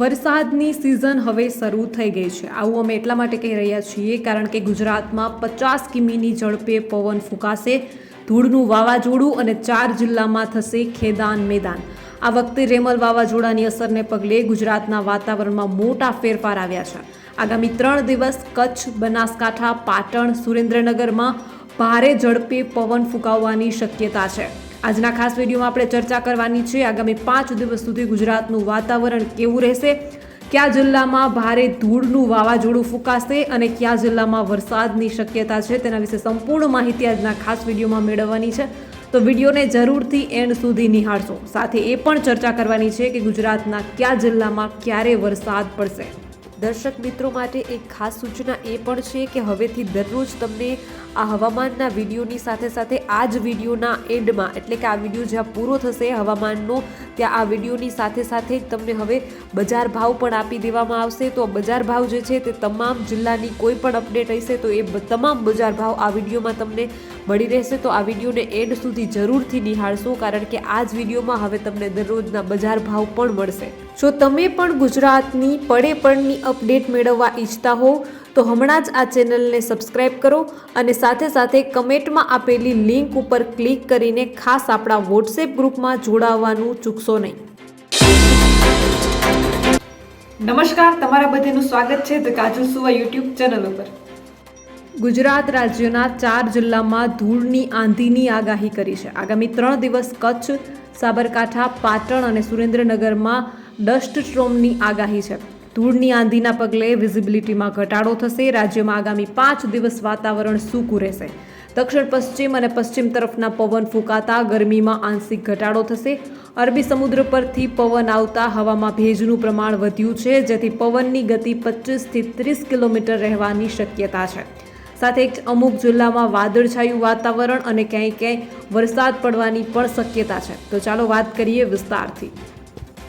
વરસાદની સિઝન હવે શરૂ થઈ ગઈ છે. આવું અમે એટલા માટે કહી રહ્યા છીએ કારણ કે ગુજરાતમાં પચાસ કિમીની ઝડપે પવન ફૂંકાશે, ધૂળનું વાવાઝોડું અને ચાર જિલ્લામાં થશે ખેદાન મેદાન. આ વખતે રેમલ વાવાઝોડાની અસરને પગલે ગુજરાતના વાતાવરણમાં મોટા ફેરફાર આવ્યા છે. આગામી ત્રણ દિવસ કચ્છ, બનાસકાંઠા, પાટણ, સુરેન્દ્રનગરમાં ભારે ઝડપે પવન ફૂંકાવવાની શક્યતા છે. આજના ખાસ વિડીયોમાં આપણે ચર્ચા કરવાની છે, આગામી પાંચ દિવસ સુધી ગુજરાતનું વાતાવરણ કેવું રહેશે? કયા જિલ્લામાં ભારે ધૂળનું વાવાઝોડું ફૂંકાશે અને કયા જિલ્લામાં વરસાદની શક્યતા છે તેના વિશે સંપૂર્ણ માહિતી આજના ખાસ વિડીયોમાં મેળવવાની છે. તો વિડીયોને જરૂરથી એન્ડ સુધી નિહાળશો. સાથે એ પણ ચર્ચા કરવાની છે કે ગુજરાતના કયા જિલ્લામાં ક્યારે વરસાદ પડશે. દર્શક મિત્રો માટે એક ખાસ સૂચના એ પણ છે કે હવેથી દરરોજ તમને આ હવામાનના વિડીયોની સાથે સાથે આ જ વિડીયોના એન્ડમાં, એટલે કે આ વીડિયો જ્યાં પૂરો થશે હવામાનનો, ત્યાં આ વિડીયોની સાથે સાથે જ તમને હવે બજાર ભાવ પણ આપી દેવામાં આવશે. તો બજાર ભાવ જે છે તે તમામ જિલ્લાની કોઈ પણ અપડેટ હશે તો એ તમામ બજાર ભાવ આ વિડીયોમાં તમને મળી રહેશે. તો આ વિડીયોને એન્ડ સુધી જરૂરથી નિહાળશો, કારણ કે આ જ વિડીયોમાં હવે તમને દરરોજના બજાર ભાવ પણ મળશે. જો તમે પણ ગુજરાતની પડે પડની અપડેટ મેળવવા ઈચ્છતા હો તો હમણાં જ આ ચેનલને સબસ્ક્રાઇબ કરો અને સાથે સાથે કમેન્ટમાં આપેલી લિંક ઉપર ક્લિક કરીને ખાસ આપણા વોટ્સએપ ગ્રુપમાં જોડાવવાનું ચૂકશો નહીં. નમસ્કાર તમારા બધાનું સ્વાગત છે ધ કાજલ સુવા યુટ્યુબ ચેનલ ઉપર. ગુજરાત રાજ્યના ચાર જિલ્લામાં ધૂળની આંધીની આગાહી કરી છે. આગામી ત્રણ દિવસ કચ્છ સાબરકાંઠા પાટણ અને સુરેન્દ્રનગરમાં ડસ્ટ સ્ટ્રોમની આગાહી છે. ધૂળની આંધીના પગલે વિઝિબિલિટીમાં ઘટાડો થશે. રાજ્યમાં આગામી પાંચ દિવસ વાતાવરણ સૂકું રહેશે. દક્ષિણ, પશ્ચિમ અને પશ્ચિમ તરફના પવન ફૂંકાતા ગરમીમાં આંશિક ઘટાડો થશે. અરબી સમુદ્ર પરથી પવન આવતા હવામાં ભેજનું પ્રમાણ વધ્યું છે, જેથી પવનની ગતિ પચીસથી ત્રીસ કિલોમીટર રહેવાની શક્યતા છે. સાથે અમુક જિલ્લામાં વાદળછાયું વાતાવરણ અને ક્યાંય ક્યાંય વરસાદ પડવાની પણ શક્યતા છે. તો ચાલો વાત કરીએ વિસ્તારથી.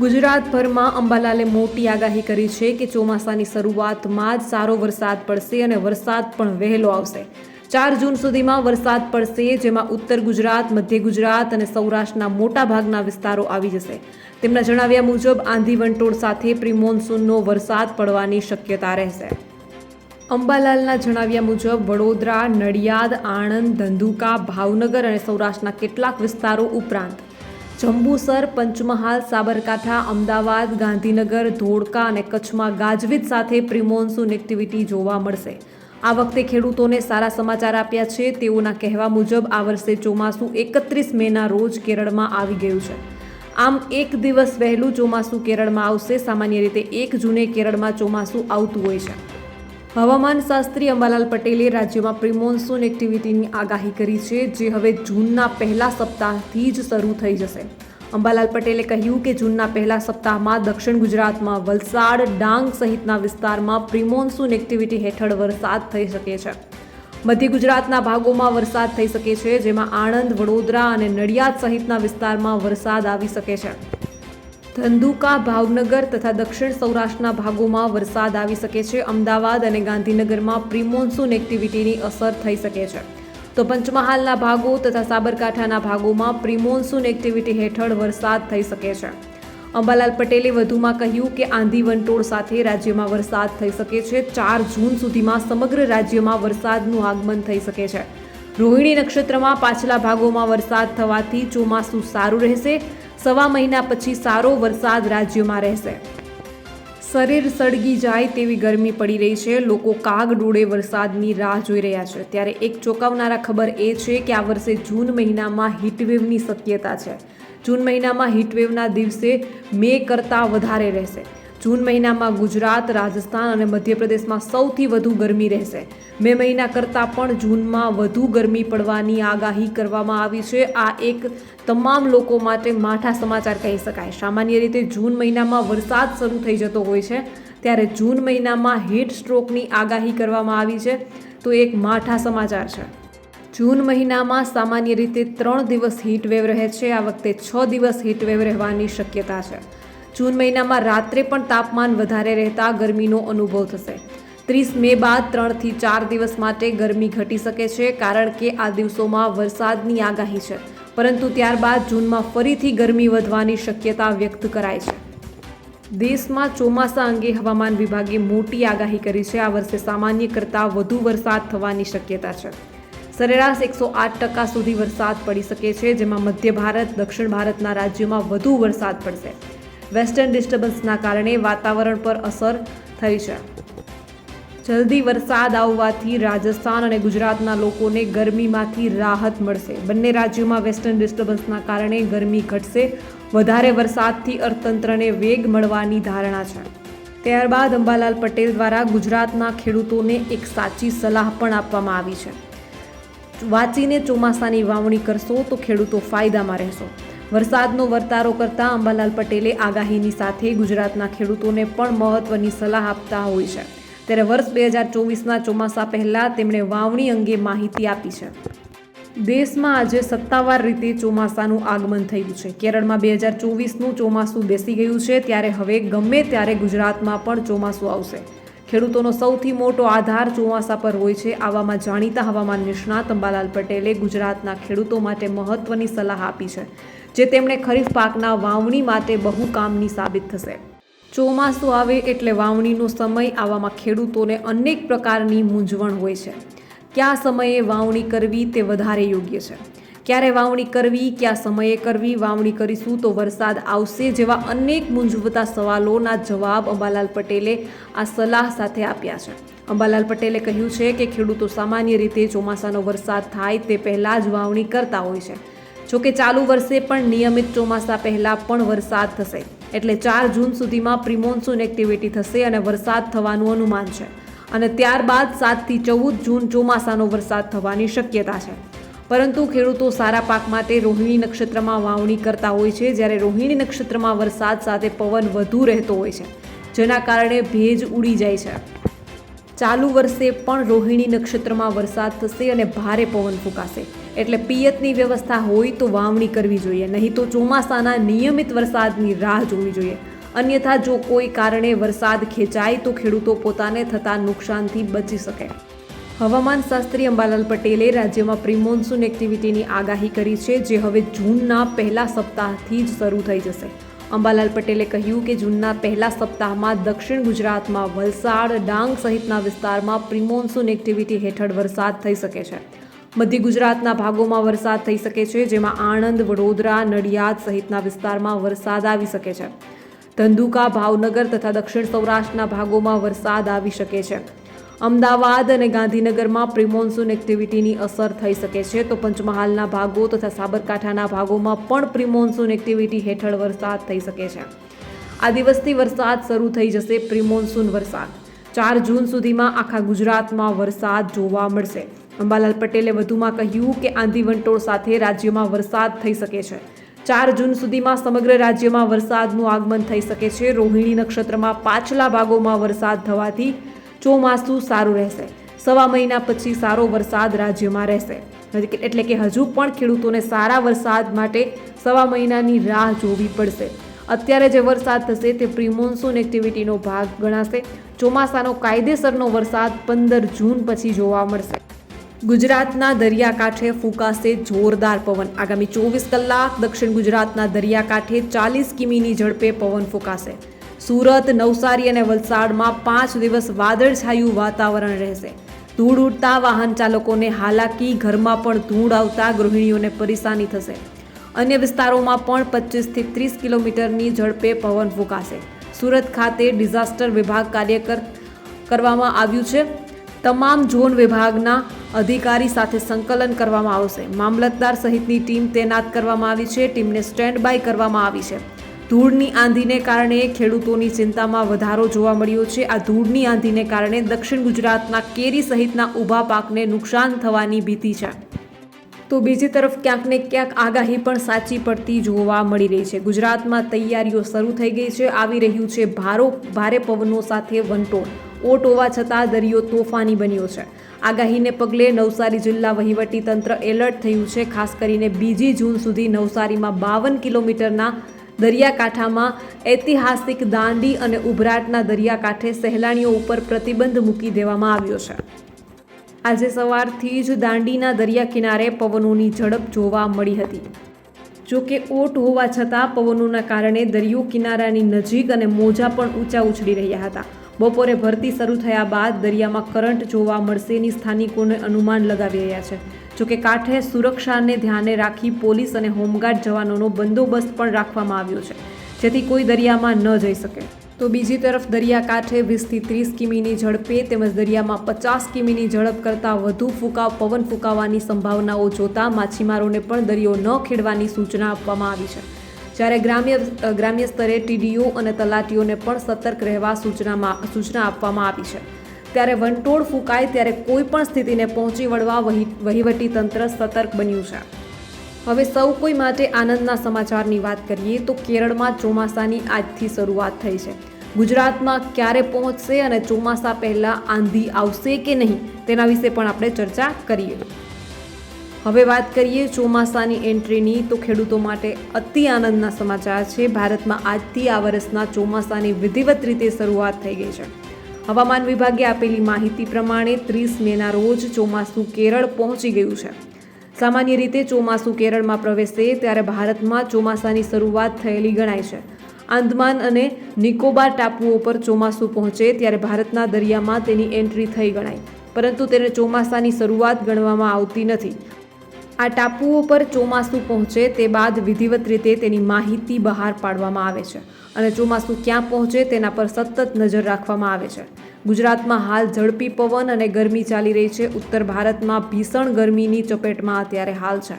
ગુજરાતભરમાં અંબાલાલે મોટી આગાહી કરી છે કે ચોમાસાની શરૂઆતમાં જ સારો વરસાદ પડશે અને વરસાદ પણ વહેલો આવશે. ચાર જૂન સુધીમાં વરસાદ પડશે, જેમાં ઉત્તર ગુજરાત, મધ્ય ગુજરાત અને સૌરાષ્ટ્રના મોટા ભાગના વિસ્તારો આવી જશે. તેમના જણાવ્યા મુજબ, આંધી વંટોળ સાથે પ્રી મોન્સૂનનો વરસાદ પડવાની શક્યતા રહેશે. અંબાલાલના જણાવ્યા મુજબ, વડોદરા, નડિયાદ, આણંદ, ધંધુકા, ભાવનગર અને સૌરાષ્ટ્રના કેટલાક વિસ્તારો ઉપરાંત જંબુસર પંચમહાલ, સાબરકાંઠા, અમદાવાદ, ગાંધીનગર, ધોળકા અને કચ્છમાં ગાજવીજ સાથે પ્રિમોન્સૂન એક્ટિવિટી જોવા મળશે. આ વખતે ખેડૂતોને સારા સમાચાર આપ્યા છે. તેઓના કહેવા મુજબ, આ વર્ષે ચોમાસું એકત્રીસ મેના રોજ કેરળમાં આવી ગયું છે. આમ, એક દિવસ વહેલું ચોમાસું કેરળમાં આવશે. સામાન્ય રીતે એક જૂને કેરળમાં ચોમાસું આવતું હોય છે. હવામાન શાસ્ત્રી અંબાલાલ પટેલે રાજ્યમાં પ્રિમોન્સૂન એક્ટિવિટીની આગાહી કરી છે, જે હવે જૂનના પહેલા સપ્તાહથી જ શરૂ થઈ જશે. અંબાલાલ પટેલે કહ્યું કે જૂનના પહેલા સપ્તાહમાં દક્ષિણ ગુજરાતમાં વલસાડ, ડાંગ સહિતના વિસ્તારમાં પ્રિમોન્સૂન એક્ટિવિટી હેઠળ વરસાદ થઈ શકે છે. મધ્ય ગુજરાતના ભાગોમાં વરસાદ થઈ શકે છે, જેમાં આણંદ, વડોદરા અને નડિયાદ સહિતના વિસ્તારમાં વરસાદ આવી શકે છે. ધંધુકા ભાવનગર તથા દક્ષિણ સૌરાષ્ટ્રના ભાગોમાં વરસાદ આવી શકે છે. અમદાવાદ અને ગાંધીનગરમાં પ્રિમોન્સૂન એક્ટિવિટીની અસર થઈ શકે છે. તો પંચમહાલના ભાગો તથા સાબરકાંઠાના ભાગોમાં પ્રિમોન્સૂન એક્ટિવિટી હેઠળ વરસાદ થઈ શકે છે. અંબાલાલ પટેલે વધુમાં કહ્યું કે આંધી વંટોળ સાથે રાજ્યમાં વરસાદ થઈ શકે છે. ચાર જૂન સુધીમાં સમગ્ર રાજ્યમાં વરસાદનું આગમન થઈ શકે છે. રોહિણી નક્ષત્રમાં પાછલા ભાગોમાં વરસાદ થવાથી ચોમાસું સારું રહેશે. સવા મહિના પછી સારો વરસાદ રાજ્યમાં રહેશે. શરીર સળગી જાય તેવી ગરમી પડી રહી છે. લોકો કાગ ડોળે વરસાદની રાહ જોઈ રહ્યા છે. ત્યારે એક ચોંકાવનારા ખબર એ છે કે આ વર્ષે જૂન મહિનામાં હીટવેવની શક્યતા છે. જૂન મહિનામાં હીટવેવના દિવસે મે કરતાં વધારે રહેશે. જૂન મહિનામાં ગુજરાત, રાજસ્થાન અને મધ્યપ્રદેશમાં સૌથી વધુ ગરમી રહેશે. મે મહિના કરતાં પણ જૂનમાં વધુ ગરમી પડવાની આગાહી કરવામાં આવી છે. આ એક તમામ લોકો માટે માઠા સમાચાર કહી શકાય. સામાન્ય રીતે જૂન મહિનામાં વરસાદ શરૂ થઈ જતો હોય છે, ત્યારે જૂન મહિનામાં હીટ સ્ટ્રોકની આગાહી કરવામાં આવી છે. તો એક માઠા સમાચાર છે. જૂન મહિનામાં સામાન્ય રીતે ત્રણ દિવસ હીટવેવ રહે છે. આ વખતે છ દિવસ હીટવેવ રહેવાની શક્યતા છે. જૂન મહિનામાં રાત્રે પણ તાપમાન વધારે રહેતા ગરમીનો અનુભવ થશે. ત્રીસ મે બાદ ત્રણથી ચાર દિવસ માટે ગરમી ઘટી શકે છે, કારણ કે આ દિવસોમાં વરસાદની આગાહી છે. પરંતુ ત્યારબાદ જૂનમાં ફરીથી ગરમી વધવાની શક્યતા વ્યક્ત કરાય છે. દેશમાં ચોમાસા અંગે હવામાન વિભાગે મોટી આગાહી કરી છે. આ વર્ષે સામાન્ય કરતાં વધુ વરસાદ થવાની શક્યતા છે. સરેરાશ એકસો આઠ ટકા સુધી વરસાદ પડી શકે છે, જેમાં મધ્ય ભારત, દક્ષિણ ભારતના રાજ્યોમાં વધુ વરસાદ પડશે. વેસ્ટર્ન ડિસ્ટર્બન્સના કારણે વાતાવરણ પર અસર થઈ છે. જલ્દી વરસાદ આવવાથી રાજસ્થાન અને ગુજરાતના લોકોને ગરમીમાંથી રાહત મળશે. બંને રાજ્યોમાં વેસ્ટર્ન ડિસ્ટર્બન્સના કારણે ગરમી ઘટશે. વધારે વરસાદથી અર્થતંત્રને વેગ મળવાની ધારણા છે. ત્યારબાદ અંબાલાલ પટેલ દ્વારા ગુજરાતના ખેડૂતોને એક સાચી સલાહ પણ આપવામાં આવી છે. વાંચીને ચોમાસાની વાવણી કરશો તો ખેડૂતો ફાયદામાં રહેશો. વરસાદનો વર્તારો કરતા અંબાલાલ પટેલે આગાહીની સાથે ગુજરાતના ખેડૂતોને પણ મહત્વની સલાહ આપતા હોય છે. ત્યારે વર્ષ બે હજાર ચોવીસના ચોમાસા પહેલાં તેમણે વાવણી અંગે માહિતી આપી છે. દેશમાં આજે સત્તાવાર રીતે ચોમાસાનું આગમન થયું છે. કેરળમાં બે હજાર ચોવીસનું ચોમાસું બેસી ગયું છે. ત્યારે હવે ગમે ત્યારે ગુજરાતમાં પણ ચોમાસું આવશે. ખેડૂતોનો સૌથી મોટો આધાર ચોમાસા પર હોય છે. આવામાં જાણીતા હવામાન નિષ્ણાત અંબાલાલ પટેલે ગુજરાતના ખેડૂતો માટે મહત્વની સલાહ આપી છે. જે તેમણે ખરીફ પાકના વાવણી માટે બહુ કામની સાબિત થશે. ચોમાસું આવે એટલે વાવણીનો સમય આવામાં ખેડૂતોને અનેક પ્રકારની મૂંઝવણ હોય છે. કયા સમયે વાવણી કરવી તે વધારે યોગ્ય છે. ક્યારે વાવણી કરવી, કયા સમયે કરવી, વાવણી કરીશું તો વરસાદ આવશે જેવા અનેક મૂંઝવતા સવાલોના જવાબ અંબાલાલ પટેલે આ સલાહ સાથે આપ્યા છે. અંબાલાલ પટેલે કહ્યું છે કે ખેડૂતો સામાન્ય રીતે ચોમાસાનો વરસાદ થાય તે પહેલાં જ વાવણી કરતા હોય છે. જોકે ચાલુ વર્ષે પણ નિયમિત ચોમાસા પહેલાં પણ વરસાદ થશે. એટલે ચાર જૂન સુધીમાં પ્રિમોન્સૂન એક્ટિવિટી થશે અને વરસાદ થવાનું અનુમાન છે. અને ત્યારબાદ સાતથી ચૌદ જૂન ચોમાસાનો વરસાદ થવાની શક્યતા છે. પરંતુ ખેડૂતો સારા પાક માટે રોહિણી નક્ષત્રમાં વાવણી કરતા હોય છે. જ્યારે રોહિણી નક્ષત્રમાં વરસાદ સાથે પવન વધુ રહેતો હોય છે, જેના કારણે ભેજ ઉડી જાય છે. ચાલુ વર્ષે પણ રોહિણી નક્ષત્રમાં વરસાદ થશે અને ભારે પવન ફૂંકાશે. એટલે પિયતની વ્યવસ્થા હોય તો વાવણી કરવી જોઈએ, નહીં તો ચોમાસાના નિયમિત વરસાદની રાહ જોવી જોઈએ. અન્યથા જો કોઈ કારણે વરસાદ ખેંચાય તો ખેડૂતો પોતાને થતા નુકસાનથી બચી શકે. હવામાન શાસ્ત્રી અંબાલાલ પટેલે રાજ્યમાં પ્રિમોન્સૂન એક્ટિવિટીની આગાહી કરી છે, જે હવે જૂનના પહેલા સપ્તાહથી જ શરૂ થઈ જશે. અંબાલાલ પટેલે કહ્યું કે જૂનના પહેલા સપ્તાહમાં દક્ષિણ ગુજરાતમાં વલસાડ, ડાંગ સહિતના વિસ્તારમાં પ્રિમોન્સૂન એક્ટિવિટી હેઠળ વરસાદ થઈ શકે છે. મધ્ય ગુજરાતના ભાગોમાં વરસાદ થઈ શકે છે, જેમાં આણંદ, વડોદરા, નડિયાદ સહિતના વિસ્તારમાં વરસાદ આવી શકે છે. ધંધુકા, ભાવનગર તથા દક્ષિણ સૌરાષ્ટ્રના ભાગોમાં વરસાદ આવી શકે છે. અમદાવાદ અને ગાંધીનગરમાં પ્રિમોન્સૂન એક્ટિવિટીની અસર થઈ શકે છે, તો પંચમહાલના ભાગો તથા સાબરકાંઠાના ભાગોમાં પણ પ્રિમોન્સૂન એક્ટિવિટી હેઠળ વરસાદ થઈ શકે છે. આ દિવસથી વરસાદ શરૂ થઈ જશે, પ્રિમોન્સૂન વરસાદ. ચાર જૂન સુધીમાં આખા ગુજરાતમાં વરસાદ જોવા મળશે. અંબાલાલ પટેલે વધુમાં કહ્યું કે આંધી વંટોળ સાથે રાજ્યમાં વરસાદ થઈ શકે છે. ચાર જૂન સુધીમાં સમગ્ર રાજ્યમાં વરસાદનું આગમન થઈ શકે છે. રોહિણી નક્ષત્રમાં પાછલા ભાગોમાં વરસાદ થવાથી ચોમાસું સારું રહેશે. સવા મહિના પછી સારો વરસાદ રાજ્યમાં રહેશે. એટલે કે હજુ પણ ખેડૂતોને સારા વરસાદ માટે સવા મહિનાની રાહ જોવી પડશે. અત્યારે જે વરસાદ થશે તે પ્રિમોન્સૂન એક્ટિવિટીનો ભાગ ગણાશે. ચોમાસાનો કાયદેસરનો વરસાદ પંદર જૂન પછી જોવા મળશે. ગુજરાતના દરિયાકાંઠે ફૂંકાશે જોરદાર પવન. આગામી ચોવીસ કલાક દક્ષિણ ગુજરાતના દરિયાકાંઠે ચાલીસ કિમીની ઝડપે પવન ફૂંકાશે. સુરત, નવસારી અને વલસાડમાં પાંચ દિવસ વાદળછાયું વાતાવરણ રહેશે. ધૂળ ઉડતા વાહન ચાલકોને હાલાકી, ઘરમાં પણ ધૂળ આવતા ગૃહિણીઓને પરેશાની થશે. અન્ય વિસ્તારોમાં પણ પચીસથી ત્રીસ કિલોમીટરની ઝડપે પવન ફૂંકાશે. સુરત ખાતે ડિઝાસ્ટર વિભાગ કાર્યકર કરવામાં આવ્યું છે. તમામ ઝોન વિભાગના અધિકારી સાથે સંકલન કરવામાં આવશે. મામલતદાર સહિતની ટીમ તૈનાત કરવામાં આવી છે. ટીમને સ્ટેન્ડ બાય કરવામાં આવી છે. ધૂળની આંધીને કારણે ખેડૂતોની ચિંતામાં વધારો જોવા મળ્યો છે. આ ધૂળની આંધીને કારણે દક્ષિણ ગુજરાતના કેરી સહિતના ઊભા પાકને નુકસાન થવાની ભીતિ છે. તો બીજી તરફ ક્યાંક ને ક્યાંક આગાહી પણ સાચી પડતી જોવા મળી રહી છે. ગુજરાતમાં તૈયારીઓ શરૂ થઈ ગઈ છે. આવી રહ્યું છે ભારો, ભારે પવનો સાથે વંટોળ. ઓટ હોવા છતાં દરિયો તોફાની બન્યો છે. આગાહીને પગલે નવસારી જિલ્લા વહીવટી તંત્ર એલર્ટ થયું છે. ખાસ કરીને બીજી જૂન સુધી નવસારીમાં બાવન કિલોમીટરના દરિયાકાંઠામાં ઐતિહાસિક દાંડી અને ઉભરાટના દરિયાકાંઠે સહેલાણીઓ ઉપર પ્રતિબંધ મૂકી દેવામાં આવ્યો છે. આજે સવારથી જ દાંડીના દરિયા કિનારે પવનોની ઝડપ જોવા મળી હતી. જો કે ઓટ હોવા છતાં પવનોના કારણે દરિયો કિનારાની નજીક અને મોજા પણ ઊંચા ઉછળી રહ્યા હતા. બપોરે ભરતી શરૂ થયા બાદ દરિયામાં કરંટ જોવા મળશેની સ્થાનિકોને અનુમાન લગાવી રહ્યા છે. જોકે કાંઠે સુરક્ષાને ધ્યાને રાખી પોલીસ અને હોમગાર્ડ જવાનોનો બંદોબસ્ત પણ રાખવામાં આવ્યો છે. જેથી કોઈ દરિયામાં ન જઈ શકે. તો બીજી તરફ દરિયાકાંઠે વીસથી ત્રીસ કિમીની ઝડપે તેમજ દરિયામાં પચાસ કિમીની ઝડપ કરતાં વધુ ફૂંકાવ, પવન ફૂંકાવાની સંભાવનાઓ જોતા માછીમારોને પણ દરિયો ન ખેડવાની સૂચના આપવામાં આવી છે. જ્યારે ગ્રામ્ય ગ્રામ્ય સ્તરે ટીડીઓ અને તલાટીઓને પણ સતર્ક રહેવા સૂચનામાં, સૂચના આપવામાં આવી છે. ત્યારે વંટોળ ફૂંકાય ત્યારે કોઈ પણ સ્થિતિને પહોંચી વળવા વહી, વહીવટી તંત્ર સતર્ક બન્યું છે. હવે સૌ કોઈ માટે આનંદના સમાચારની વાત કરીએ તો કેરળમાં ચોમાસાની આજથી શરૂઆત થઈ છે. ગુજરાતમાં ક્યારે પહોંચશે અને ચોમાસા પહેલાં આંધી આવશે કે નહીં તેના વિશે પણ આપણે ચર્ચા કરીએ. હવે વાત કરીએ ચોમાસાની એન્ટ્રીની, તો ખેડૂતો માટે અતિ આનંદના સમાચાર છે. ભારતમાં આજથી આ વર્ષના ચોમાસાની વિધિવત રીતે શરૂઆત થઈ ગઈ છે. હવામાન વિભાગે આપેલી માહિતી પ્રમાણે ત્રીસ મેના રોજ ચોમાસું કેરળ પહોંચી ગયું છે. સામાન્ય રીતે ચોમાસું કેરળમાં પ્રવેશે ત્યારે ભારતમાં ચોમાસાની શરૂઆત થયેલી ગણાય છે. આંદમાન અને નિકોબાર ટાપુઓ પર ચોમાસું પહોંચે ત્યારે ભારતના દરિયામાં તેની એન્ટ્રી થઈ ગણાય. પરંતુ તેને ચોમાસાની શરૂઆત ગણવામાં આવતી નથી. આ ટાપુઓ પર ચોમાસું પહોંચે તે બાદ વિધિવત રીતે તેની માહિતી બહાર પાડવામાં આવે છે અને ચોમાસું ક્યાં પહોંચે તેના પર સતત નજર રાખવામાં આવે છે. ગુજરાતમાં હાલ ઝડપી પવન અને ગરમી ચાલી રહી છે. ઉત્તર ભારતમાં ભીષણ ગરમીની ચપેટમાં અત્યારે હાલ છે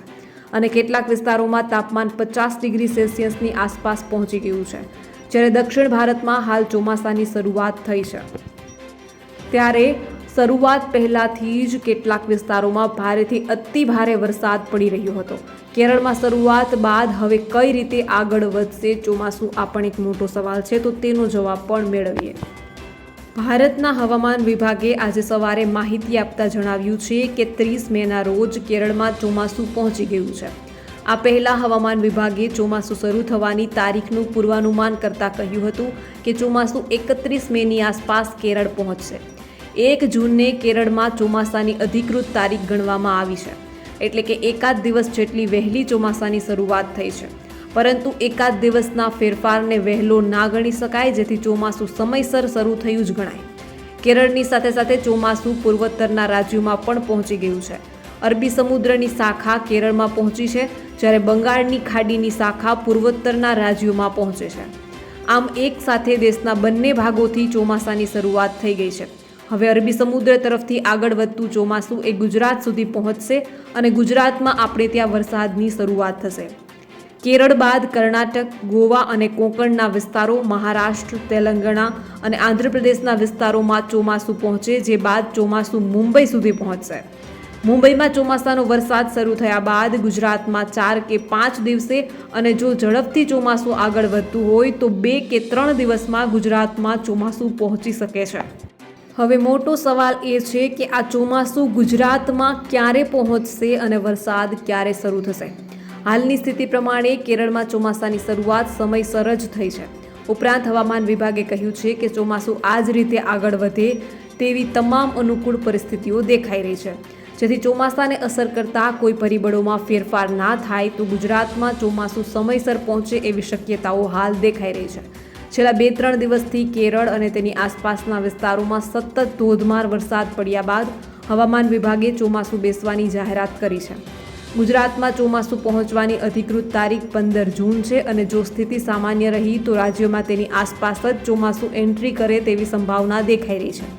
અને કેટલાક વિસ્તારોમાં તાપમાન પચાસ ડિગ્રી સેલ્સિયસની આસપાસ પહોંચી ગયું છે. જ્યારે દક્ષિણ ભારતમાં હાલ ચોમાસાની શરૂઆત થઈ છે. ત્યારે શરૂઆત પહેલાથી જ કેટલાક વિસ્તારોમાં ભારેથી અતિ ભારે વરસાદ પડી રહ્યો હતો. કેરળમાં શરૂઆત બાદ હવે કઈ રીતે આગળ વધશે ચોમાસું આ પણ એક મોટો સવાલ છે, તો તેનો જવાબ પણ મેળવીએ. ભારતના હવામાન વિભાગે આજે સવારે માહિતી આપતા જણાવ્યું છે કે ત્રીસ મેના રોજ કેરળમાં ચોમાસું પહોંચી ગયું છે. આ પહેલા હવામાન વિભાગે ચોમાસું શરૂ થવાની તારીખનું પૂર્વાનુમાન કરતાં કહ્યું હતું કે ચોમાસું એકત્રીસ મેની આસપાસ કેરળ પહોંચશે. એક જૂનને કેરળમાં ચોમાસાની અધિકૃત તારીખ ગણવામાં આવી છે. એટલે કે એકાદ દિવસ જેટલી વહેલી ચોમાસાની શરૂઆત થઈ છે. પરંતુ એકાદ દિવસના ફેરફારને વહેલો ના ગણી શકાય, જેથી ચોમાસું સમયસર શરૂ થયું જ ગણાય. કેરળની સાથે સાથે ચોમાસું પૂર્વોત્તરના રાજ્યોમાં પણ પહોંચી ગયું છે. અરબી સમુદ્રની શાખા કેરળમાં પહોંચી છે, જ્યારે બંગાળની ખાડીની શાખા પૂર્વોત્તરના રાજ્યોમાં પહોંચે છે. આમ એક સાથે દેશના બંને ભાગોથી ચોમાસાની શરૂઆત થઈ ગઈ છે. હવે અરબી સમુદ્ર તરફથી આગળ વધતું ચોમાસું એ ગુજરાત સુધી પહોંચશે અને ગુજરાતમાં આપણે ત્યાં વરસાદની શરૂઆત થશે. કેરળ બાદ કર્ણાટક, ગોવા અને કોંકણના વિસ્તારો, મહારાષ્ટ્ર, તેલંગાણા અને આંધ્રપ્રદેશના વિસ્તારોમાં ચોમાસું પહોંચે, જે બાદ ચોમાસું મુંબઈ સુધી પહોંચશે. મુંબઈમાં ચોમાસાનો વરસાદ શરૂ થયા બાદ ગુજરાતમાં ચાર કે પાંચ દિવસે અને જો ઝડપથી ચોમાસું આગળ વધતું હોય તો બે કે ત્રણ દિવસમાં ગુજરાતમાં ચોમાસું પહોંચી શકે છે. હવે મોટો સવાલ એ છે કે આ ચોમાસું ગુજરાતમાં ક્યારે પહોંચશે અને વરસાદ ક્યારે શરૂ થશે? હાલની સ્થિતિ પ્રમાણે કેરળમાં ચોમાસાની શરૂઆત સમયસર જ થઈ છે. ઉપરાંત હવામાન વિભાગે કહ્યું છે કે ચોમાસું આ જ રીતે આગળ વધે તેવી તમામ અનુકૂળ પરિસ્થિતિઓ દેખાઈ રહી છે. જેથી ચોમાસાને અસર કરતા કોઈ પરિબળોમાં ફેરફાર ના થાય તો ગુજરાતમાં ચોમાસું સમયસર પહોંચે એવી શક્યતાઓ હાલ દેખાઈ રહી છે. છેલ્લા બે ત્રણ દિવસથી કેરળ અને તેની આસપાસના વિસ્તારોમાં સતત ધોધમાર વરસાદ પડ્યા બાદ હવામાન વિભાગે ચોમાસું બેસવાની જાહેરાત કરી છે. ગુજરાતમાં ચોમાસું પહોંચવાની અધિકૃત તારીખ પંદર જૂન છે અને જો સ્થિતિ સામાન્ય રહી તો રાજ્યમાં તેની આસપાસ જ ચોમાસું એન્ટ્રી કરે તેવી સંભાવના દેખાઈ રહી છે.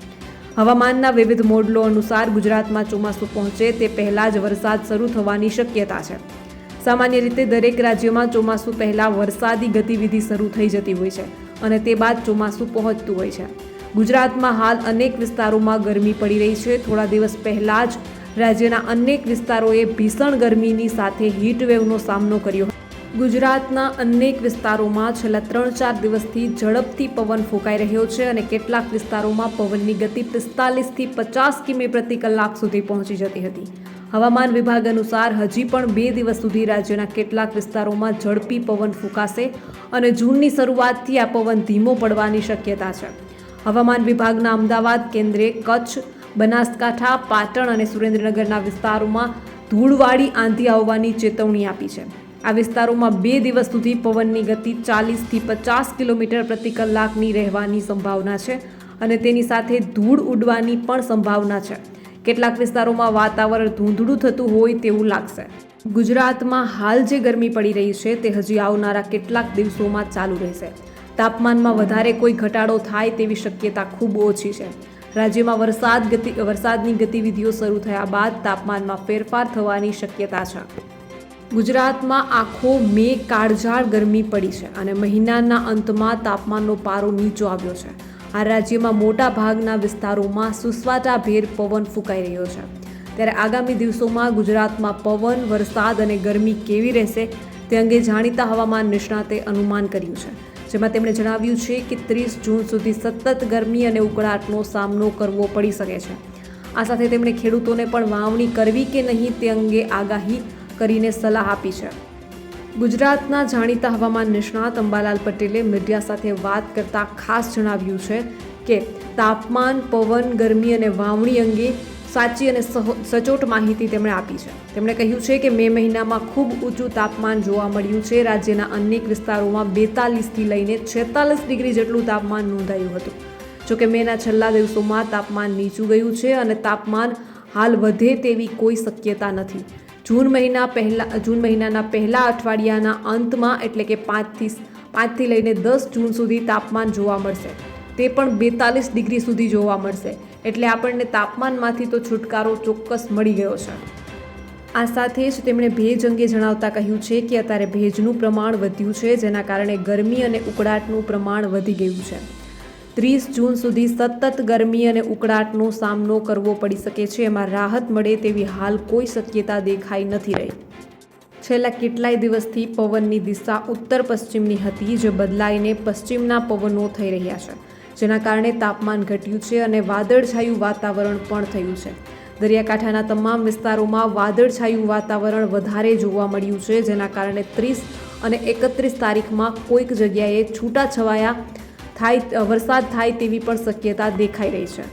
હવામાનના વિવિધ મોડલો અનુસાર ગુજરાતમાં ચોમાસું પહોંચે તે પહેલાં જ વરસાદ શરૂ થવાની શક્યતા છે. સામાન્ય રીતે દરેક રાજ્યમાં ચોમાસું પહેલાં વરસાદી ગતિવિધિ શરૂ થઈ જતી હોય છે. અને તે બાદ ચોમાસું પહોંચતું હોય છે. ગુજરાતમાં હાલ અનેક વિસ્તારોમાં ગરમી પડી રહી છે. થોડા દિવસ પહેલાં જ રાજ્યના અનેક વિસ્તારોએ ભીષણ ગરમીની સાથે હીટવેવનો સામનો કર્યો. ગુજરાતના અનેક વિસ્તારોમાં છેલ્લા ત્રણ ચાર દિવસથી ઝડપથી પવન ફૂંકાઈ રહ્યો છે અને કેટલાક વિસ્તારોમાં પવનની ગતિ પિસ્તાલીસથી પચાસ કિમી પ્રતિ કલાક સુધી પહોંચી જતી હતી. હવામાન વિભાગ અનુસાર હજી પણ બે દિવસ સુધી રાજ્યના કેટલાક વિસ્તારોમાં ઝડપી પવન ફૂંકાશે અને જૂનની શરૂઆતથી આ પવન ધીમો પડવાની શક્યતા છે. હવામાન વિભાગના અમદાવાદ કેન્દ્રે કચ્છ, બનાસકાંઠા, પાટણ અને સુરેન્દ્રનગરના વિસ્તારોમાં ધૂળવાળી આંધી આવવાની ચેતવણી આપી છે. આ વિસ્તારોમાં બે દિવસ સુધી પવનની ગતિ ચાલીસથી પચાસ કિલોમીટર પ્રતિ કલાકની રહેવાની સંભાવના છે અને તેની સાથે ધૂળ ઉડવાની પણ સંભાવના છે. કેટલાક વિસ્તારોમાં વાતાવરણ ધૂંધળું થતું હોય તેવું લાગશે. ગુજરાતમાં હાલ જે ગરમી પડી રહી છે તે હજી આવનારા કેટલાક દિવસોમાં ચાલુ રહેશે. તાપમાનમાં વધારે કોઈ ઘટાડો થાય તેવી શક્યતા ખૂબ ઓછી છે. રાજ્યમાં વરસાદ ગતિ, વરસાદની ગતિવિધિઓ શરૂ થયા બાદ તાપમાનમાં ફેરફાર થવાની શક્યતા છે. ગુજરાતમાં આખો મે કાળઝાળ ગરમી પડી છે અને મહિનાના અંતમાં તાપમાનનો પારો નીચો આવ્યો છે. આ રાજ્યમાં મોટા ભાગના વિસ્તારોમાં સુસવાટાભેર પવન ફૂંકાઈ રહ્યો છે. ત્યારે આગામી દિવસોમાં ગુજરાતમાં પવન, વરસાદ અને ગરમી કેવી રહેશે તે અંગે જાણીતા હવામાન નિષ્ણાતે અનુમાન કર્યું છે. જેમાં તેમણે જણાવ્યું છે કે ત્રીસ જૂન સુધી સતત ગરમી અને ઉકળાટનો સામનો કરવો પડી શકે છે. આ સાથે તેમણે ખેડૂતોને પણ વાવણી કરવી કે નહીં તે અંગે આગાહી કરીને સલાહ આપી છે. ગુજરાતના જાણીતા હવામાન નિષ્ણાત અંબાલાલ પટેલે મીડિયા સાથે વાત કરતા ખાસ જણાવ્યું છે કે તાપમાન, પવન, ગરમી અને વાવણી અંગે સાચી અને સચોટ માહિતી તેમણે આપી છે. તેમણે કહ્યું છે કે મે મહિનામાં ખૂબ ઊંચું તાપમાન જોવા મળ્યું છે. રાજ્યના અનેક વિસ્તારોમાં બેતાલીસથી લઈને છેતાલીસ ડિગ્રી જેટલું તાપમાન નોંધાયું હતું. જોકે મેના છેલ્લા દિવસોમાં તાપમાન નીચું ગયું છે અને તાપમાન હાલ વધે તેવી કોઈ શક્યતા નથી. જૂન મહિના પહેલા જૂન મહિનાના પહેલા અઠવાડિયાના અંતમાં એટલે કે પાંચથી પાંચથી લઈને દસ જૂન સુધી તાપમાન જોવા મળશે. તે પણ બેતાલીસ ડિગ્રી સુધી જોવા મળશે. એટલે આપણને તાપમાનમાંથી તો છુટકારો ચોક્કસ મળી ગયો છે. આ સાથે જ તેમણે ભેજ અંગે જણાવતા કહ્યું છે કે અત્યારે ભેજનું પ્રમાણ વધ્યું છે, જેના કારણે ગરમી અને ઉકળાટનું પ્રમાણ વધી ગયું છે. ત્રીસ જૂન સુધી સતત ગરમી અને ઉકળાટનો સામનો કરવો પડી શકે છે. એમાં રાહત મળે તેવી હાલ કોઈ શક્યતા દેખાઈ નથી રહી. છેલ્લા કેટલાય દિવસથી પવનની દિશા ઉત્તર પશ્ચિમની હતી, જે બદલાઈને પશ્ચિમના પવનો થઈ રહ્યા છે, જેના કારણે તાપમાન ઘટ્યું છે અને વાદળછાયું વાતાવરણ પણ થયું છે. દરિયાકાંઠાના તમામ વિસ્તારોમાં વાદળછાયું વાતાવરણ વધારે જોવા મળ્યું છે, જેના કારણે ત્રીસ અને એકત્રીસ તારીખમાં કોઈક જગ્યાએ છૂટાછવાયા થાય વરસાદ થાય તેવી પણ શક્યતા દેખાઈ રહી છે.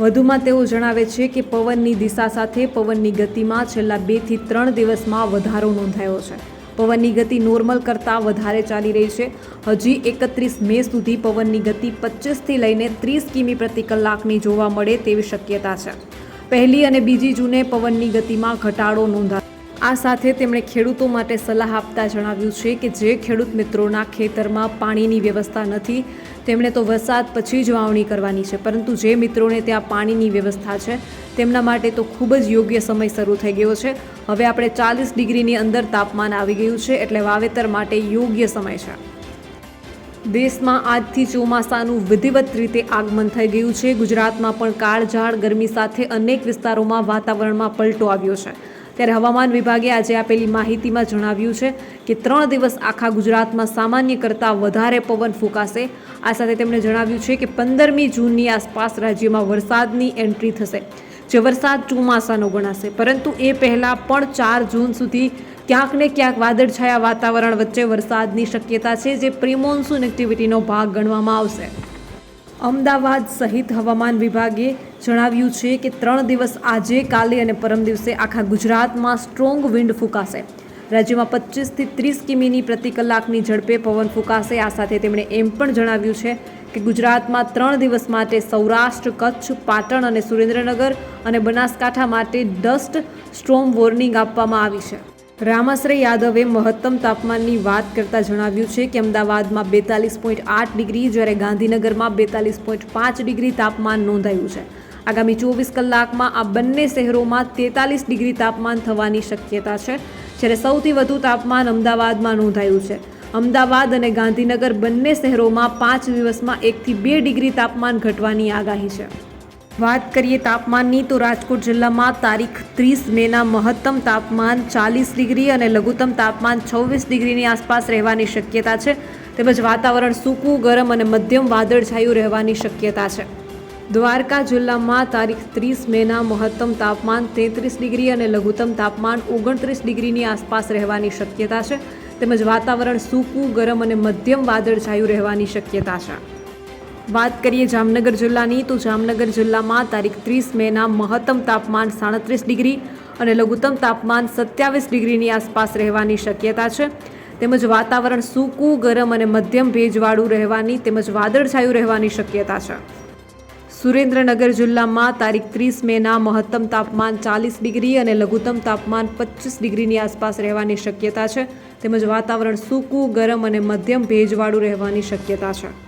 વધુમાં તેઓ જણાવે છે કે પવનની દિશા સાથે પવનની ગતિમાં છેલ્લા બેથી ત્રણ દિવસમાં વધારો નોંધાયો છે. પવનની ગતિ નોર્મલ કરતાં વધારે ચાલી રહી છે. હજી એકત્રીસ મે સુધી પવનની ગતિ પચીસથી લઈને ત્રીસ કિમી પ્રતિ કલાકની જોવા મળે તેવી શક્યતા છે. પહેલી અને બીજી જૂને પવનની ગતિમાં ઘટાડો નોંધા આ સાથે તેમણે ખેડૂતો માટે સલાહ આપતા જણાવ્યું છે કે જે ખેડૂત મિત્રોના ખેતરમાં પાણીની વ્યવસ્થા નથી, તેમણે તો વરસાદ પછી જ વાવણી કરવાની છે. પરંતુ જે મિત્રોને ત્યાં પાણીની વ્યવસ્થા છે, તેમના માટે તો ખૂબ જ યોગ્ય સમય શરૂ થઈ ગયો છે. હવે આપણે ચાલીસ ડિગ્રીની અંદર તાપમાન આવી ગયું છે, એટલે વાવેતર માટે યોગ્ય સમય છે. દેશમાં આજથી ચોમાસાનું વિધિવત રીતે આગમન થઈ ગયું છે. ગુજરાતમાં પણ કાળઝાળ ગરમી સાથે અનેક વિસ્તારોમાં વાતાવરણમાં પલટો આવ્યો છે. ત્યારે હવામાન વિભાગે આજે આપેલી માહિતીમાં જણાવ્યું છે કે ત્રણ દિવસ આખા ગુજરાતમાં સામાન્ય કરતાં વધારે પવન ફૂંકાશે. આ સાથે તેમણે જણાવ્યું છે કે પંદરમી જૂનની આસપાસ રાજ્યમાં વરસાદની એન્ટ્રી થશે, જે વરસાદ ચોમાસાનો ગણાશે. પરંતુ એ પહેલાં પણ ચાર જૂન સુધી ક્યાંક ને ક્યાંક વાદળછાયા વાતાવરણ વચ્ચે વરસાદની શક્યતા છે, જે પ્રિમોન્સૂન એક્ટિવિટીનો ભાગ ગણવામાં આવશે. અમદાવાદ સહિત હવામાન વિભાગે જણાવ્યું છે કે ત્રણ દિવસ આજે, કાલે અને પરમ દિવસે આખા ગુજરાતમાં સ્ટ્રોંગ વિન્ડ ફૂંકાશે. રાજ્યમાં પચીસથી ત્રીસ કિમીની પ્રતિ કલાકની ઝડપે પવન ફૂંકાશે. આ સાથે તેમણે એમ પણ જણાવ્યું છે કે ગુજરાતમાં ત્રણ દિવસ માટે સૌરાષ્ટ્ર, કચ્છ, પાટણ અને સુરેન્દ્રનગર અને બનાસકાંઠા માટે ડસ્ટ સ્ટ્રોમ વોર્નિંગ આપવામાં આવી છે. રામાશ્રય યાદવે મહત્તમ તાપમાનની વાત કરતા જણાવ્યું છે કે અમદાવાદમાં બેતાલીસ પોઈન્ટ આઠ ડિગ્રી, જ્યારે ગાંધીનગરમાં બેતાલીસ પોઈન્ટ પાંચ ડિગ્રી તાપમાન નોંધાયું છે. આગામી ચોવીસ કલાકમાં આ બંને શહેરોમાં તેતાલીસ ડિગ્રી તાપમાન થવાની શક્યતા છે, જ્યારે સૌથી વધુ તાપમાન અમદાવાદમાં નોંધાયું છે. અમદાવાદ અને ગાંધીનગર બંને શહેરોમાં પાંચ દિવસમાં એકથી બે ડિગ્રી તાપમાન ઘટવાની આગાહી છે. વાત કરીએ તાપમાનની, તો રાજકોટ જિલ્લામાં તારીખ ત્રીસ મેના મહત્તમ તાપમાન ચાલીસ ડિગ્રી અને લઘુત્તમ તાપમાન છવ્વીસ ડિગ્રીની આસપાસ રહેવાની શક્યતા છે. તેમજ વાતાવરણ સૂકું, ગરમ અને મધ્યમ વાદળછાયું રહેવાની શક્યતા છે. દ્વારકા જિલ્લામાં તારીખ ત્રીસ મેના મહત્તમ તાપમાન તેત્રીસ ડિગ્રી અને લઘુત્તમ તાપમાન ઓગણત્રીસ ડિગ્રીની આસપાસ રહેવાની શક્યતા છે. તેમજ વાતાવરણ સૂકું, ગરમ અને મધ્યમ વાદળછાયું રહેવાની શક્યતા છે. વાત કરીએ જામનગર જિલ્લાની, તો જામનગર જિલ્લામાં તારીખ ત્રીસ મેના મહત્તમ તાપમાન સાડત્રીસ ડિગ્રી અને લઘુત્તમ તાપમાન સત્યાવીસ ડિગ્રીની આસપાસ રહેવાની શક્યતા છે. તેમજ વાતાવરણ સૂકું, ગરમ અને મધ્યમ ભેજવાળું રહેવાની તેમજ વાદળછાયું રહેવાની શક્યતા છે. સુરેન્દ્રનગર જિલ્લામાં તારીખ ત્રીસ મેના મહત્તમ તાપમાન ચાલીસ ડિગ્રી અને લઘુત્તમ તાપમાન પચીસ ડિગ્રીની આસપાસ રહેવાની શક્યતા છે. તેમજ વાતાવરણ સૂકું, ગરમ અને મધ્યમ ભેજવાળું રહેવાની શક્યતા છે.